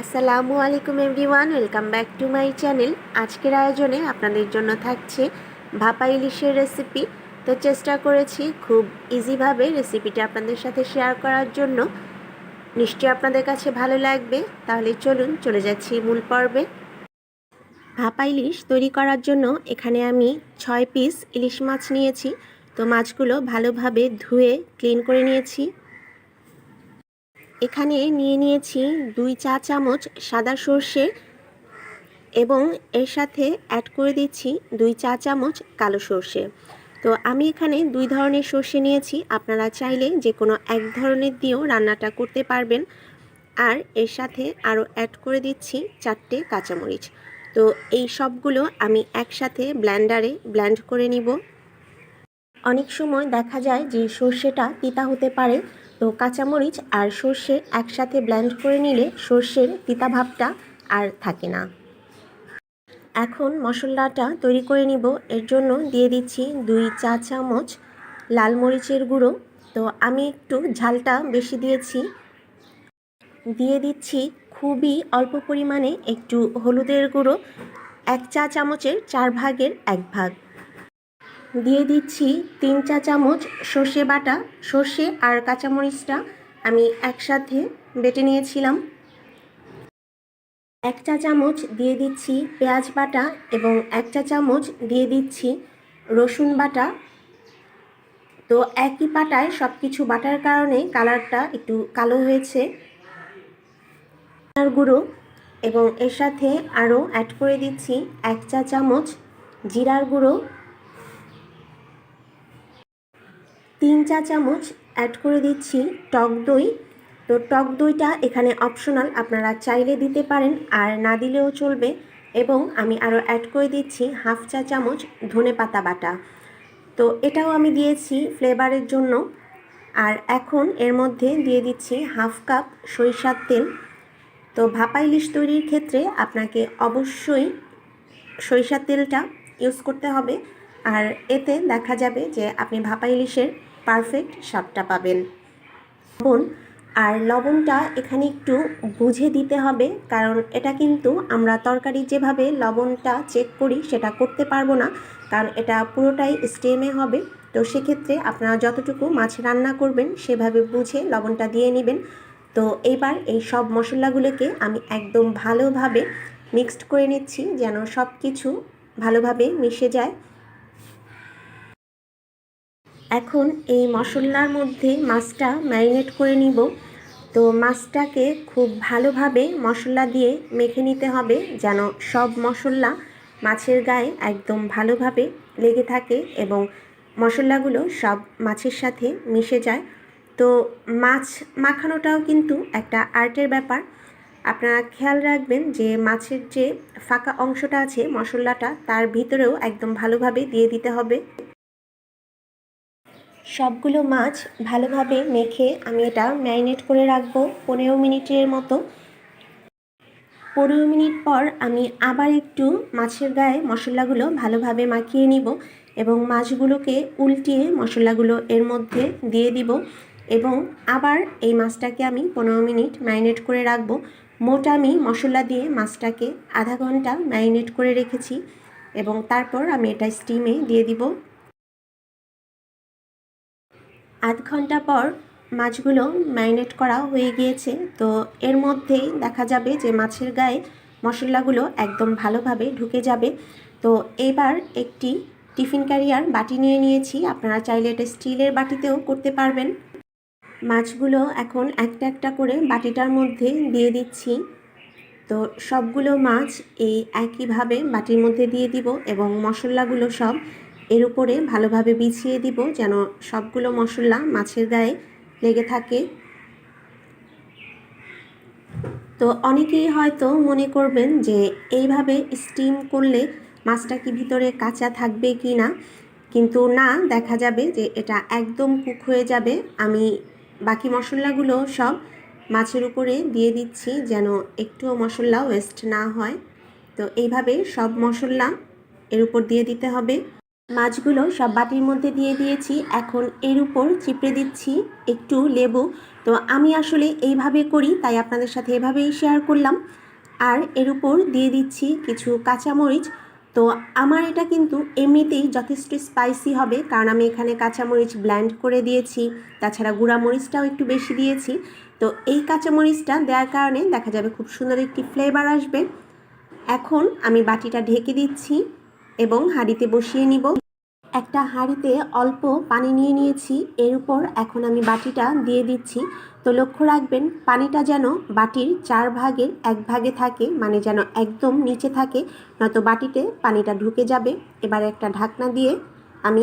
আসসালামু আলাইকুম everyone, welcome back to my channel. আজকের আয়োজনে আপনাদের জন্য থাকছে ভাপা ইলিশের রেসিপি। তো চেষ্টা করেছি খুব ইজিভাবে রেসিপিটা আপনাদের সাথে শেয়ার করার জন্য। নিশ্চয়ই আপনাদের কাছে ভালো লাগবে। তাহলে চলুন, চলে যাচ্ছি মূল পর্বে। ভাপা ইলিশ তৈরি করার জন্য এখানে আমি ছয় পিস ইলিশ মাছ নিয়েছি। তো মাছগুলো ভালোভাবে ধুয়ে, ক্লিন করে নিয়েছি। এখানে নিয়ে নিয়েছি দুই চা চামচ সাদা সর্ষে এবং এর সাথে অ্যাড করে দিচ্ছি দুই চা চামচ কালো সর্ষে। তো আমি এখানে দুই ধরনের সর্ষে নিয়েছি, আপনারা চাইলে যে কোনো এক ধরনের দিয়েও রান্নাটা করতে পারবেন। আর এর সাথে আরও অ্যাড করে দিচ্ছি চারটে কাঁচামরিচ। তো এই সবগুলো আমি একসাথে ব্ল্যান্ডারে ব্ল্যান্ড করে নিব। অনেক সময় দেখা যায় যে সর্ষেটা তিতা হতে পারে তো কাঁচামরিচ আর সর্ষে একসাথে ব্লেন্ড করে নিলে সর্ষের তিতা ভাবটা আর থাকে না। এখন মশলাটা তৈরি করে নিব। এর জন্য দিয়ে দিচ্ছি দুই চা চামচ লাল মরিচের গুঁড়ো। তো আমি একটু ঝালটা বেশি দিয়েছি। দিয়ে দিচ্ছি খুবই অল্প পরিমাণে একটু হলুদের গুঁড়ো। এক চা চামচের চার ভাগের এক ভাগ। দিয়ে দিচ্ছি তিন চা চামচ সর্ষে বাটা, সর্ষে আর কাঁচামরিচটা আমি একসাথে বেটে নিয়েছিলাম। এক চা চামচ দিয়ে দিচ্ছি পেঁয়াজ বাটা এবং এক চা চামচ দিয়ে দিচ্ছি রসুন বাটা। তো একই পাটায় সব কিছু বাটার কারণে কালারটা একটু কালো হয়েছে। গুঁড়ো এবং এর সাথে আরও অ্যাড করে দিচ্ছি এক চা চামচ জিরার গুঁড়ো তিন চা চামচ অ্যাড করে দিচ্ছি টক দই। তো টক দইটা এখানে অপশনাল আপনারা চাইলে দিতে পারেন আর না দিলেও চলবে। এবং আমি আরও অ্যাড করে দিচ্ছি হাফ চা চামচ ধনে পাতা বাটা। তো এটাও আমি দিয়েছি ফ্লেভারের জন্য। আর এখন এর মধ্যে দিয়ে দিচ্ছি হাফ কাপ সরিষার তেল। তো ভাপা ইলিশ তৈরির ক্ষেত্রে আপনাকে অবশ্যই সরিষার তেলটা ইউজ করতে হবে। আর এতে দেখা যাবে যে আপনি ভাপা ইলিশের পারফেক্ট স্বাদটা পাবেন। লবণ, আর লবণটা এখানে একটু বুঝে দিতে হবে, কারণ এটা কিন্তু আমরা তরকারি যেভাবে লবণটা চেক করি সেটা করতে পারব না, কারণ এটা পুরোটাই স্টেমে হবে। তো সেক্ষেত্রে আপনারা যতটুকু মাছ রান্না করবেন সেভাবে বুঝে লবণটা দিয়ে নেবেন। তো এবার এই সব মশলাগুলোকে আমি একদম ভালোভাবে মিক্সড করে নিচ্ছি, যেন সব কিছু ভালোভাবে মিশে যায়। এখন এই মশলার মধ্যে মাছটা ম্যারিনেট করে নিব। তো মাছটাকে খুব ভালোভাবে মশলা দিয়ে মেখে নিতে হবে যেন সব মশলা মাছের গায়ে একদম ভালোভাবে লেগে থাকে এবং মশলাগুলো সব মাছের সাথে মিশে যায়। তো মাছ মাখানোটাও কিন্তু একটা আর্টের ব্যাপার। আপনারা খেয়াল রাখবেন যে মাছের যে ফাঁকা অংশটা আছে মশলাটা, তার ভিতরেও একদম ভালোভাবে দিয়ে দিতে হবে। সবগুলো মাছ ভালোভাবে মেখে আমি এটা ম্যারিনেট করে রাখব পনেরো মিনিটের মতো। পনেরো মিনিট পর আমি আবার একটু মাছের গায়ে মশলাগুলো ভালোভাবে মাখিয়ে নিব এবং মাছগুলোকে উল্টিয়ে মশলাগুলো এর মধ্যে দিয়ে দিব এবং আবার এই মাছটাকে আমি পনেরো মিনিট ম্যারিনেট করে রাখব। মোট আমি মশলা দিয়ে মাছটাকে আধা ঘণ্টা ম্যারিনেট করে রেখেছি এবং তারপর আমি এটা স্টিমে দিয়ে দিব। আধ ঘণ্টা পর মাছগুলো ম্যারিনেট করা হয়ে গিয়েছে। তো এর মধ্যেই দেখা যাবে যে মাছের গায়ে মশলাগুলো একদম ভালোভাবে ঢুকে যাবে। তো এবার একটি টিফিন ক্যারিয়ার বাটি নিয়ে নিয়েছি। আপনারা চাইলে এটা স্টিলের বাটিতেও করতে পারবেন। মাছগুলো এখন একটা একটা করে বাটিটার মধ্যে দিয়ে দিচ্ছি। তো সবগুলো মাছ এই একইভাবে বাটির মধ্যে দিয়ে দিব এবং মশলাগুলো সব এর উপরে ভালোভাবে বিছিয়ে দিব যেন সবগুলো মশলা মাছের গায়ে লেগে থাকে। তো অনেকেই হয়তো মনে করবেন যে এইভাবে স্টিম করলে মাছটা কি ভিতরে কাঁচা থাকবে কি না, কিন্তু না, দেখা যাবে যে এটা একদম কুক হয়ে যাবে। আমি বাকি মশলাগুলো সব মাছের উপরে দিয়ে দিচ্ছি যেন একটুও মশলা ওয়েস্ট না হয়। তো এইভাবে সব মশলা এর উপর দিয়ে দিতে হবে। মাছগুলো সব বাটির মধ্যে দিয়ে দিয়েছি। এখন এর উপর চিপড়ে দিচ্ছি একটু লেবু। তো আমি আসলে এইভাবে করি, তাই আপনাদের সাথে এভাবেই শেয়ার করলাম। আর এর উপর দিয়ে দিচ্ছি কিছু কাঁচামরিচ। তো আমার এটা কিন্তু এমনিতেই যথেষ্ট স্পাইসি হবে, কারণ আমি এখানে কাঁচামরিচ ব্ল্যান্ড করে দিয়েছি। তাছাড়া মরিচটাও একটু বেশি দিয়েছি। তো এই কাঁচামরিচটা দেওয়ার কারণে দেখা যাবে খুব সুন্দর একটি ফ্লেভার আসবে। এখন আমি বাটিটা ঢেকে দিচ্ছি। এবং হাঁড়িতে বসিয়ে নিব। একটা হাঁড়িতে অল্প পানি নিয়ে নিয়েছি। এর উপর এখন আমি বাটিটা দিয়ে দিচ্ছি। তো লক্ষ্য রাখবেন, পানিটা যেন বাটির চার ভাগের এক ভাগে থাকে মানে যেন একদম নিচে থাকে, নয়তো বাটিতে পানিটা ঢুকে যাবে। এবার একটা ঢাকনা দিয়ে আমি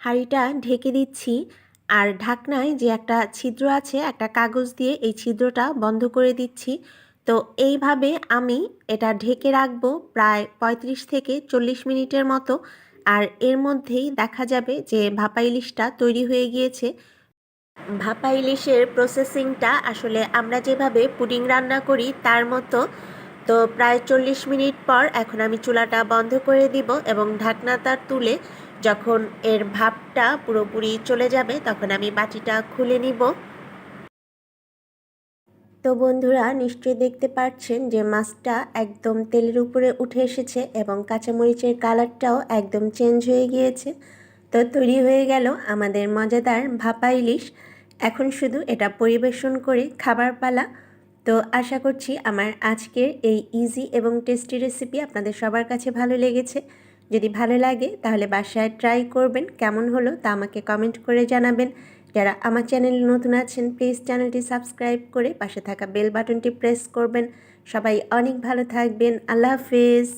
হাঁড়িটা ঢেকে দিচ্ছি। আর ঢাকনায় যে একটা ছিদ্র আছে, একটা কাগজ দিয়ে এই ছিদ্রটা বন্ধ করে দিচ্ছি। তো এইভাবে আমি এটা ঢেকে রাখব প্রায় পঁয়ত্রিশ থেকে চল্লিশ মিনিটের মতো। আর এর মধ্যেই দেখা যাবে যে ভাপা ইলিশটা তৈরি হয়ে গিয়েছে। ভাপা ইলিশের প্রসেসিংটা আসলে আমরা যেভাবে পুডিং রান্না করি তার মতো। তো প্রায় চল্লিশ মিনিট পর এখন আমি চুলাটা বন্ধ করে দিব এবং ঢাকনাটা তুলে যখন এর ভাপটা পুরোপুরি চলে যাবে তখন আমি বাটিটা খুলে নিব। তো বন্ধুরা নিশ্চয়ই দেখতে পাচ্ছেন যে মাছটা একদম তেলের উপরে উঠে এসেছে এবং কাঁচামরিচের কালারটাও একদম চেঞ্জ হয়ে গিয়েছে। তো তৈরি হয়ে গেল আমাদের মজাদার ভাপা ইলিশ। এখন শুধু এটা পরিবেশন করে খাবার পালা। তো আশা করছি আমার আজকের এই ইজি এবং টেস্টি রেসিপি আপনাদের সবার কাছে ভালো লেগেছে। যদি ভালো লাগে তাহলে বাসায় ট্রাই করবেন। কেমন হলো তা আমাকে কমেন্ট করে জানাবেন। যারা আমার চ্যানেলে নতুন আছেন প্লিজ চ্যানেলটি সাবস্ক্রাইব করে পাশে থাকা বেল বাটনটি প্রেস করবেন। সবাই অনেক ভালো থাকবেন। আল্লাহ হাফেজ।